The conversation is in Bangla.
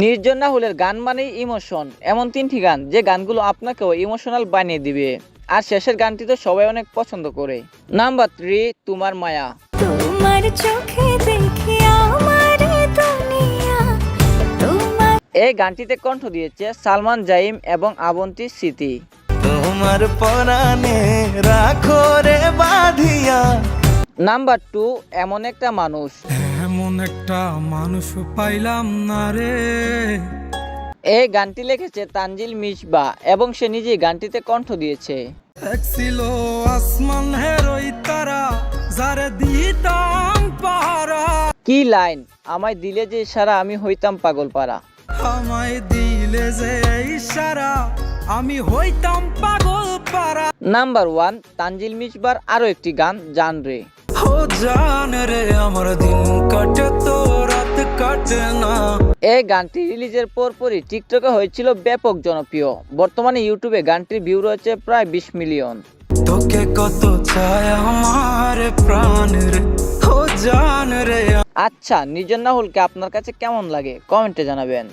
নির্জন রাহুলের গান মানেই ইমোশন এমন তিনটি গান যে গানগুলো আপনাকেও ইমোশনাল বানিয়ে দিবে। আর শেষের গানটি তো সবাই অনেক পছন্দ করে। নাম্বার থ্রি তোমার মায়া। তোমার চোখে দেখি আমার এই গানটিতে কণ্ঠ দিয়েছে সালমান জাইম এবং আবন্তি স্মৃতি। তোমার পরাণে রাখো রে বাঁধিয়া। নাম্বার টু এমন একটা মানুষ। এমন একটা মানুষ পাইলাম না রে। এই গানটি লিখেছে তানজিল মিসবা এবং সে নিজেই গানটিতে কণ্ঠ দিয়েছে। এক ছিল আসমান হেরোই তারা যারে দিতাম পাহারা। কি লাইন আমায় দিলে যে সারা আমি হইতাম পাগল পারা আমায় দিলে যে ইশারা আমি হইতাম পাগল পারা নাম্বার ওয়ান তানজিল মিসবার আরও একটি গান জান রে। ও জান রে আমার দিন এই গানটি রিলিজের পরপরই টিকটকে হয়েছিল ব্যাপক জনপ্রিয়। বর্তমানে ইউটিউবে গানটির ভিউ রয়েছে প্রায় বিশ মিলিয়ন। তোকে কত চায় আমার প্রাণ রে ও জান রে। আচ্ছা নিজের রাহুলকে আপনার কাছে কেমন লাগে? কমেন্টে জানাবেন।